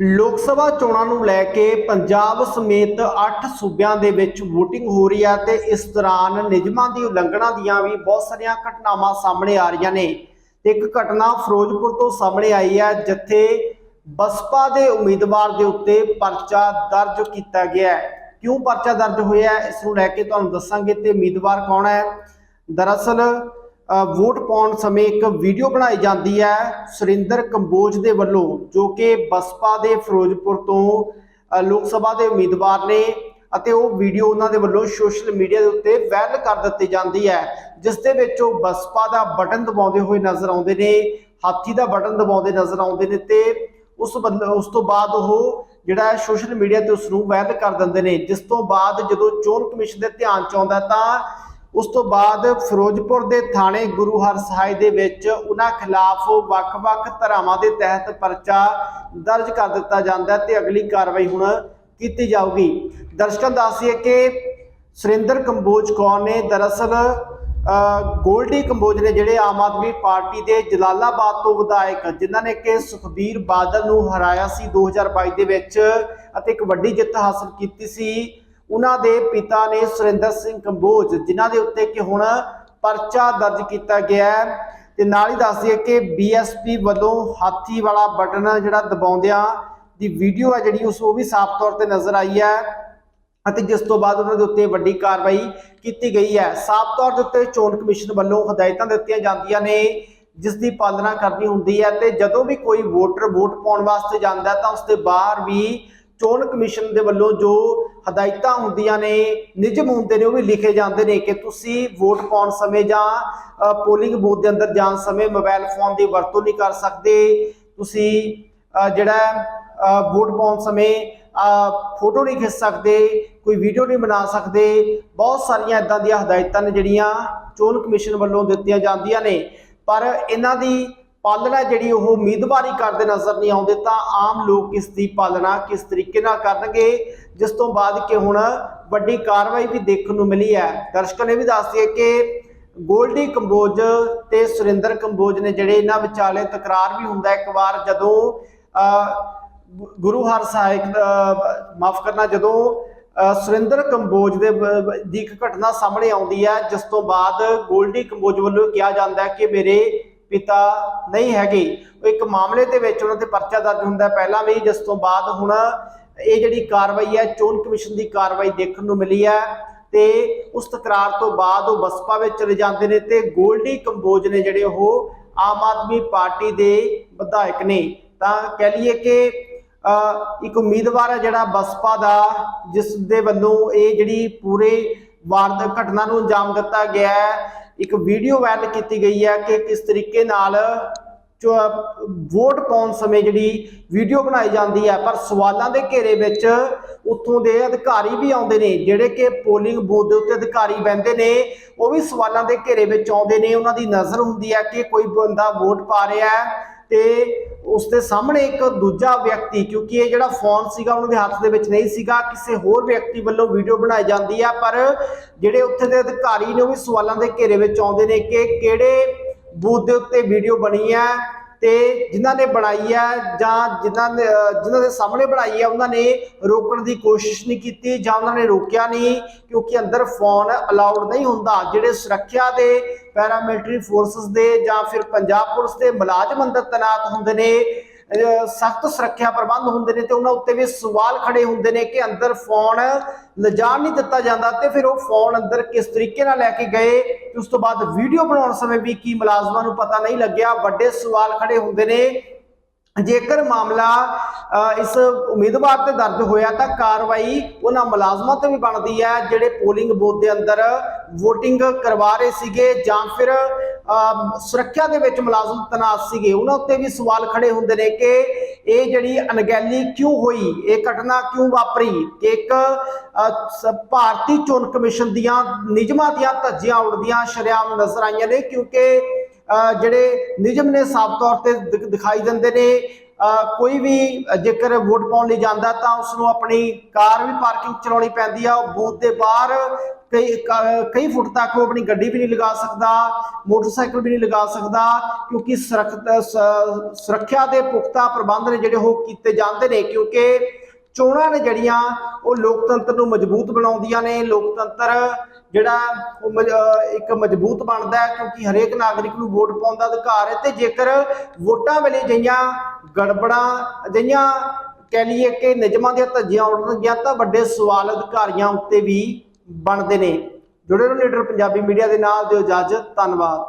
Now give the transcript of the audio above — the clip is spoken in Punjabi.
ਲੋਕ ਸਭਾ ਚੋਣਾਂ ਨੂੰ ਲੈ ਕੇ ਪੰਜਾਬ ਸਮੇਤ 8 ਸੂਬਿਆਂ ਦੇ ਵਿੱਚ VOTING ਹੋ ਰਹੀ ਹੈ ਤੇ ਇਸ ਦੌਰਾਨ ਨਿਯਮਾਂ ਦੀ ਉਲੰਘਣਾ ਦੀਆਂ ਵੀ ਬਹੁਤ ਸਾਰੀਆਂ ਘਟਨਾਵਾਂ ਸਾਹਮਣੇ ਆ ਰਹੀਆਂ ਨੇ। ਤੇ ਇੱਕ ਘਟਨਾ ਫਿਰੋਜ਼ਪੁਰ ਤੋਂ ਸਾਹਮਣੇ ਆਈ ਹੈ, ਜਿੱਥੇ ਬਸਪਾ ਦੇ ਉਮੀਦਵਾਰ ਦੇ ਉੱਤੇ ਪਰਚਾ ਦਰਜ ਕੀਤਾ ਗਿਆ ਹੈ। ਕਿਉਂ ਪਰਚਾ ਦਰਜ ਹੋਇਆ ਇਸ ਨੂੰ ਲੈ ਕੇ ਤੁਹਾਨੂੰ ਦੱਸਾਂਗੇ ਤੇ ਉਮੀਦਵਾਰ ਕੌਣ ਹੈ? ਦਰਅਸਲ ਵੋਟ ਪਾਉਣ ਸਮੇਂ ਇੱਕ ਵੀਡੀਓ ਬਣਾਈ ਜਾਂਦੀ ਹੈ ਸੁਰਿੰਦਰ ਕੰਬੋਜ ਦੇ ਵੱਲੋਂ, ਜੋ ਕਿ ਬਸਪਾ ਦੇ ਫਿਰੋਜ਼ਪੁਰ ਤੋਂ ਲੋਕ ਸਭਾ ਦੇ ਉਮੀਦਵਾਰ ਨੇ ਅਤੇ ਉਹ ਵੀਡੀਓ ਉਹਨਾਂ ਦੇ ਵੱਲੋਂ ਸੋਸ਼ਲ ਮੀਡੀਆ ਦੇ ਉੱਤੇ ਵਾਇਰਲ ਕਰ ਦਿੱਤੀ ਜਾਂਦੀ ਹੈ, ਜਿਸ ਦੇ ਵਿੱਚ ਉਹ ਬਸਪਾ ਦਾ ਬਟਨ ਦਬਾਉਂਦੇ ਹੋਏ ਨਜ਼ਰ ਆਉਂਦੇ ਨੇ, ਹਾਥੀ ਦਾ ਬਟਨ ਦਬਾਉਂਦੇ ਨਜ਼ਰ ਆਉਂਦੇ ਨੇ ਤੇ ਉਸ ਬਦਲ ਉਸ ਤੋਂ ਬਾਅਦ ਉਹ ਜਿਹੜਾ ਸੋਸ਼ਲ ਮੀਡੀਆ ਤੇ ਉਸ ਨੂੰ ਵਾਇਰਲ ਕਰ ਦਿੰਦੇ ਨੇ, ਜਿਸ ਤੋਂ ਬਾਅਦ ਜਦੋਂ ਚੋਣ ਕਮਿਸ਼ਨ ਦੇ ਧਿਆਨ ਚ ਆਉਂਦਾ ਤਾਂ ਉਸ ਤੋਂ ਬਾਅਦ ਫਿਰੋਜ਼ਪੁਰ ਦੇ ਥਾਣੇ ਗੁਰੂ ਹਰਸਹਾਏ ਦੇ ਵਿੱਚ ਉਹਨਾਂ ਖਿਲਾਫ ਵੱਖ-ਵੱਖ ਧਾਰਾਵਾਂ ਦੇ ਤਹਿਤ ਪਰਚਾ ਦਰਜ ਕਰ ਦਿੱਤਾ ਜਾਂਦਾ ਹੈ ਤੇ ਅਗਲੀ ਕਾਰਵਾਈ ਹੁਣ ਕੀਤੀ ਜਾਊਗੀ। ਦਰਸ਼ਕਾਂ ਨੂੰ ਦੱਸੀਏ ਕਿ ਸੁਰਿੰਦਰ ਕੰਬੋਜ ਕੌਰ ਨੇ ਦਰਅਸਲ ਗੋਲਡੀ ਕੰਬੋਜ ਨੇ ਜਿਹੜੇ ਆਮ ਆਦਮੀ ਪਾਰਟੀ ਦੇ ਜਲਾਲਾਬਾਦ ਤੋਂ ਵਿਧਾਇਕ ਜਿਨ੍ਹਾਂ ਨੇ ਕਿ ਸੁਖਬੀਰ ਬਾਦਲ ਨੂੰ ਹਰਾਇਆ ਸੀ 2022 ਦੇ ਵਿੱਚ ਅਤੇ ਇੱਕ ਵੱਡੀ ਜਿੱਤ ਹਾਸਲ ਕੀਤੀ ਸੀ ਉਹਨਾਂ ਦੇ ਪਿਤਾ ਨੇ ਸੁਰਿੰਦਰ ਸਿੰਘ ਕੰਬੋਜ, ਜਿਨ੍ਹਾਂ ਦੇ ਉੱਤੇ ਕਿ ਹੁਣ ਪਰਚਾ ਦਰਜ ਕੀਤਾ ਗਿਆ ਹੈ। ਤੇ ਨਾਲ ਹੀ ਦੱਸ ਦਈਏ ਕਿ ਬੀਐਸਪੀ ਵੱਲੋਂ ਹਾਥੀ ਵਾਲਾ ਬਟਨ ਜਿਹੜਾ ਦਬਾਉਂਦਿਆਂ ਦੀ ਵੀਡੀਓ ਹੈ ਜਿਹੜੀ, ਉਸ ਉਹ ਵੀ ਸਾਫ਼ ਤੌਰ ਤੇ ਨਜ਼ਰ ਆਈ ਹੈ ਅਤੇ ਜਿਸ ਤੋਂ ਬਾਅਦ ਉਹਨਾਂ ਦੇ ਉੱਤੇ ਵੱਡੀ ਕਾਰਵਾਈ ਕੀਤੀ ਗਈ ਹੈ। ਸਾਫ਼ ਤੌਰ ਦੇ ਉੱਤੇ ਚੋਣ ਕਮਿਸ਼ਨ ਵੱਲੋਂ ਹਦਾਇਤਾਂ ਦਿੱਤੀਆਂ ਜਾਂਦੀਆਂ ਨੇ, ਜਿਸ ਦੀ ਪਾਲਣਾ ਕਰਨੀ ਹੁੰਦੀ ਹੈ ਤੇ ਜਦੋਂ ਵੀ ਕੋਈ ਵੋਟਰ ਵੋਟ ਪਾਉਣ ਵਾਸਤੇ ਜਾਂਦਾ ਤਾਂ ਉਸ ਦੇ ਬਾਹਰ ਵੀ ਚੋਣ ਕਮਿਸ਼ਨ ਦੇ ਵੱਲੋਂ ਜੋ ਹਦਾਇਤਾਂ ਹੁੰਦੀਆਂ ਨੇ ਨਿਯਮ ਹੁੰਦੇ ਨੇ ਉਹ ਵੀ ਲਿਖੇ ਜਾਂਦੇ ਨੇ ਕਿ ਤੁਸੀਂ ਵੋਟ ਪਾਉਣ ਸਮੇਂ ਜਾਂ ਪੋਲਿੰਗ ਬੂਥ ਦੇ ਅੰਦਰ ਜਾਣ ਸਮੇਂ ਮੋਬਾਈਲ ਫੋਨ ਦੀ ਵਰਤੋਂ ਨਹੀਂ ਕਰ ਸਕਦੇ। ਤੁਸੀਂ ਜਿਹੜਾ ਵੋਟ ਪਾਉਣ ਸਮੇਂ ਫੋਟੋ ਨਹੀਂ ਖਿੱਚ ਸਕਦੇ, ਕੋਈ ਵੀਡੀਓ ਨਹੀਂ ਬਣਾ ਸਕਦੇ। ਬਹੁਤ ਸਾਰੀਆਂ ਇਦਾਂ ਦੀਆਂ ਹਦਾਇਤਾਂ ਨੇ ਜਿਹੜੀਆਂ ਚੋਣ ਕਮਿਸ਼ਨ ਵੱਲੋਂ ਦਿੱਤੀਆਂ ਜਾਂਦੀਆਂ ਨੇ। ਪਰ ਇਹਨਾਂ ਦੀ ਪਾਲਣਾ ਜਿਹੜੀ ਉਹ ਉਮੀਦਵਾਰੀ ਕਰਦੇ ਨਜ਼ਰ ਨਹੀਂ ਆਉਂਦੇ, ਤਾਂ ਆਮ ਲੋਕ ਇਸ ਦੀ ਪਾਲਣਾ ਕਿਸ ਤਰੀਕੇ ਨਾਲ ਕਰਨਗੇ? ਜਿਸ ਤੋਂ ਬਾਅਦ ਕਿ ਹੁਣ ਵੱਡੀ ਕਾਰਵਾਈ ਵੀ ਦੇਖਣ ਨੂੰ ਮਿਲੀ ਹੈ। ਦਰਸ਼ਕਾਂ ਨੇ ਵੀ ਦੱਸਦੀ ਹੈ ਕਿ ਗੋਲਡੀ ਕੰਬੋਜ ਤੇ ਸੁਰਿੰਦਰ ਕੰਬੋਜ ਨੇ ਜਿਹੜੇ ਇਹਨਾਂ ਵਿਚਾਲੇ ਤਕਰਾਰ ਵੀ ਹੁੰਦਾ ਇੱਕ ਵਾਰ ਜਦੋਂ ਗੁਰੂ ਹਰ ਸਾਹਿਬ ਮਾਫ ਕਰਨਾ, ਜਦੋਂ ਸੁਰਿੰਦਰ ਕੰਬੋਜ ਦੇ ਦੀ ਇੱਕ ਘਟਨਾ ਸਾਹਮਣੇ ਆਉਂਦੀ ਹੈ, ਜਿਸ ਤੋਂ ਬਾਅਦ ਗੋਲਡੀ ਕੰਬੋਜ ਵੱਲੋਂ ਕਿਹਾ ਜਾਂਦਾ ਹੈ ਕਿ ਮੇਰੇ ਪਿਤਾ ਨਹੀਂ ਹੈਗੇ। ਉਹ ਇੱਕ ਮਾਮਲੇ ਦੇ ਵਿੱਚ ਉਹਨਾਂ ਤੇ ਪਰਚਾ ਦਰਜ ਹੁੰਦਾ ਪਹਿਲਾਂ ਵੀ ਜਿਸ ਤੋਂ ਬਾਅਦ ਹੁਣ ਇਹ ਜਿਹੜੀ ਕਾਰਵਾਈ ਹੈ, ਚੋਣ ਕਮਿਸ਼ਨ ਦੀ ਕਾਰਵਾਈ ਦੇਖਣ ਨੂੰ ਮਿਲੀ ਹੈ ਤੇ ਉਸ ਤਕਰਾਰ ਤੋਂ ਬਾਅਦ ਉਹ ਬਸਪਾ ਵਿੱਚ ਚਲੇ ਜਾਂਦੇ ਨੇ ਤੇ ਗੋਲਡੀ ਕੰਬੋਜ ਨੇ ਜਿਹੜੇ ਉਹ ਆਮ ਆਦਮੀ ਪਾਰਟੀ ਦੇ ਵਿਧਾਇਕ ਨੇ। ਤਾਂ ਕਹਿ ਲਈਏ ਕਿ ਇੱਕ ਉਮੀਦਵਾਰ ਹੈ ਜਿਹੜਾ ਬਸਪਾ ਦਾ, ਜਿਸ ਦੇ ਵੱਲੋਂ ਇਹ ਜਿਹੜੀ ਪੂਰੇ ਵਾਰਦ ਘਟਨਾ ਨੂੰ ਅੰਜਾਮ ਦਿੱਤਾ ਗਿਆ ਹੈ। ਇੱਕ ਵੀਡੀਓ ਵਾਇਰਲ ਕੀਤੀ ਗਈ ਹੈ ਕਿ ਕਿਸ ਤਰੀਕੇ ਨਾਲ ਜੋ ਵੋਟ ਪਾਉਣ ਸਮੇਂ ਜਿਹੜੀ ਵੀਡੀਓ ਬਣਾਈ ਜਾਂਦੀ ਹੈ, ਪਰ ਸਵਾਲਾਂ ਦੇ ਘੇਰੇ ਵਿੱਚ ਉੱਥੋਂ ਦੇ ਅਧਿਕਾਰੀ ਵੀ ਆਉਂਦੇ ਨੇ, ਜਿਹੜੇ ਕਿ ਪੋਲਿੰਗ ਬੂਥ ਦੇ ਉੱਤੇ ਅਧਿਕਾਰੀ ਬੈੰਦੇ ਨੇ, ਉਹ ਵੀ ਸਵਾਲਾਂ ਦੇ ਘੇਰੇ ਵਿੱਚ ਆਉਂਦੇ ਨੇ, ਉਹਨਾਂ ਦੀ ਨਜ਼ਰ ਹੁੰਦੀ ਹੈ ਕਿ ਕੋਈ ਬੰਦਾ ਵੋਟ ਪਾ ਰਿਹਾ ਹੈ ਤੇ ਉਸ ਦੇ ਸਾਹਮਣੇ ਇੱਕ ਦੂਜਾ ਵਿਅਕਤੀ, ਕਿਉਂਕਿ ਇਹ ਜਿਹੜਾ ਫੋਨ ਸੀਗਾ ਉਹਨਾਂ ਦੇ ਹੱਥ ਦੇ ਵਿੱਚ ਨਹੀਂ ਸੀਗਾ, ਕਿਸੇ ਹੋਰ ਵਿਅਕਤੀ ਵੱਲੋਂ ਵੀਡੀਓ ਬਣਾਈ ਜਾਂਦੀ ਆ, ਪਰ ਜਿਹੜੇ ਉੱਥੇ ਦੇ ਅਧਿਕਾਰੀ ਨੇ ਉਹ ਵੀ ਸਵਾਲਾਂ ਦੇ ਘੇਰੇ ਵਿੱਚ ਆਉਂਦੇ ਨੇ ਕਿ ਕਿਹੜੇ ਬੂਥ ਦੇ ਉੱਤੇ ਵੀਡੀਓ ਬਣੀ ਹੈ ਤੇ ਜਿਨ੍ਹਾਂ ਨੇ ਬਣਾਈ ਹੈ ਜਾਂ ਜਿਨ੍ਹਾਂ ਨੇ, ਜਿਨ੍ਹਾਂ ਦੇ ਸਾਹਮਣੇ ਬਣਾਈ ਹੈ, ਉਹਨਾਂ ਨੇ ਰੋਕਣ ਦੀ ਕੋਸ਼ਿਸ਼ ਨਹੀਂ ਕੀਤੀ ਜਾਂ ਉਹਨਾਂ ਨੇ ਰੋਕਿਆ ਨਹੀਂ ਕਿਉਂਕਿ ਅੰਦਰ ਫੋਨ ਅਲਾਉਡ ਨਹੀਂ ਹੁੰਦਾ। ਜਿਹੜੇ ਸੁਰੱਖਿਆ ਦੇ ਪੈਰਾਮਿਲਟਰੀ ਫੋਰਸਸ ਦੇ ਜਾਂ ਫਿਰ ਪੰਜਾਬ ਪੁਲਿਸ ਦੇ ਮੁਲਾਜ਼ਮ ਅੰਦਰ ਤੈਨਾਤ ਹੁੰਦੇ ਨੇ ਸਖਤ ਸੁਰੱਖਿਆ ਪ੍ਰਬੰਧ ਹੁੰਦੇ ਨੇ ਤੇ ਉਹਨਾਂ ਉੱਤੇ ਵੀ ਸਵਾਲ ਖੜੇ ਹੁੰਦੇ ਨੇ ਕਿ ਅੰਦਰ ਫੋਨ ਲਿਜਾਣ ਨਹੀਂ ਦਿੱਤਾ ਜਾਂਦਾ ਤੇ ਫਿਰ ਉਹ ਫੋਨ ਅੰਦਰ ਕਿਸ ਤਰੀਕੇ ਨਾਲ ਲੈ ਕੇ ਗਏ ਤੇ ਉਸ ਤੋਂ ਬਾਅਦ ਵੀਡੀਓ ਬਣਾਉਣ ਸਮੇਂ ਵੀ ਕੀ ਮੁਲਾਜ਼ਮਾਂ ਨੂੰ ਪਤਾ ਨਹੀਂ ਲੱਗਿਆ। ਵੱਡੇ ਸਵਾਲ ਖੜੇ ਹੁੰਦੇ ਨੇ। ਜੇਕਰ ਮਾਮਲਾ ਇਸ ਉਮੀਦਵਾਰ ਤੇ ਦਰਜ ਹੋਇਆ ਤਾਂ ਕਾਰਵਾਈ ਉਹਨਾਂ ਮੁਲਾਜ਼ਮਾਂ ਤੇ ਵੀ ਬਣਦੀ ਹੈ, ਜਿਹੜੇ ਪੋਲਿੰਗ ਬੂਥ ਦੇ ਅੰਦਰ VOTING ਕਰਵਾ ਰਹੇ ਸੀਗੇ ਜਾਂ ਫਿਰ ਸੁਰੱਖਿਆ ਦੇ ਵਿੱਚ ਮੁਲਾਜ਼ਮ ਤਨਾਤ ਸੀਗੇ। ਉਹਨਾਂ ਉੱਤੇ ਵੀ ਸਵਾਲ ਖੜੇ ਹੁੰਦੇ ਨੇ ਕਿ ਇਹ ਜਿਹੜੀ ਅਣਗਹਿਲੀ ਕਿਉਂ ਹੋਈ? ਇਹ ਘਟਨਾ ਕਿਉਂ ਵਾਪਰੀ? ਕਿ ਇੱਕ ਭਾਰਤੀ ਚੋਣ ਕਮਿਸ਼ਨ ਦੀਆਂ ਨਿਯਮਾਂ ਦੀਆਂ ਧੱਜੀਆਂ ਉੜਦੀਆਂ ਸ਼ਰੇਆਮ ਨਜ਼ਰ ਆਈਆਂ ਨੇ ਕਿਉਂਕਿ ਅ, ਜਿਹੜੇ ਨਿਯਮ ਨੇ ਸਾਫ਼ ਤੌਰ ਤੇ ਦਿਖਾਈ ਦਿੰਦੇ ਨੇ। ਕੋਈ ਵੀ ਜੇਕਰ ਵੋਟ ਪਾਉਣ ਲਈ ਜਾਂਦਾ ਤਾਂ ਉਸ ਨੂੰ ਆਪਣੀ ਕਾਰ ਵੀ ਪਾਰਕਿੰਗ ਚਲਾਉਣੀ ਪੈਂਦੀ ਆ। ਉਹ ਬੂਥ ਦੇ ਬਾਹਰ ਕਈ, ਕ- ਕਈ ਫੁੱਟ ਤੱਕ ਉਹ ਆਪਣੀ ਗੱਡੀ ਵੀ ਨਹੀਂ ਲਗਾ ਸਕਦਾ, ਮੋਟਰਸਾਈਕਲ ਵੀ ਨਹੀਂ ਲਗਾ ਸਕਦਾ ਕਿਉਂਕਿ ਸੁਰੱਖ- ਸੁਰੱਖਿਆ ਦੇ ਪੁਖਤਾ ਪ੍ਰਬੰਧ ਨੇ ਜਿਹੜੇ ਉਹ ਕੀਤੇ ਜਾਂਦੇ ਨੇ ਕਿਉਂਕਿ ਚੋਣਾਂ ਨੇ ਜਿਹੜੀਆਂ ਉਹ ਲੋਕਤੰਤਰ ਨੂੰ ਮਜ਼ਬੂਤ ਬਣਾਉਂਦੀਆਂ ਨੇ। ਲੋਕਤੰਤਰ ਜਿਹੜਾ ਇੱਕ ਮਜ਼ਬੂਤ ਬਣਦਾ ਹੈ ਕਿਉਂਕਿ ਹਰੇਕ ਨਾਗਰਿਕ ਨੂੰ ਵੋਟ ਪਾਉਣ ਦਾ ਅਧਿਕਾਰ ਹੈ ਤੇ ਜੇਕਰ ਵੋਟਾਂ ਵੇਲੇ ਜਈਆਂ ਗੜਬੜਾਂ ਅਜਿਹੀਆਂ ਕਹਿ ਲਈਏ ਕਿ ਨਿਯਮਾਂ ਦੀਆਂ ਧੱਜੀਆਂ ਉੱਡਣਗੀਆਂ ਤਾਂ ਵੱਡੇ ਸਵਾਲ ਅਧਿਕਾਰੀਆਂ ਉੱਤੇ ਵੀ ਬਣਦੇ ਨੇ। ਜੁੜੇ ਰਹੋ ਲੀਡਰ ਪੰਜਾਬੀ ਮੀਡੀਆ ਦੇ ਨਾਲ, ਦਿਓ ਇਜਾਜ਼ਤ, ਧੰਨਵਾਦ।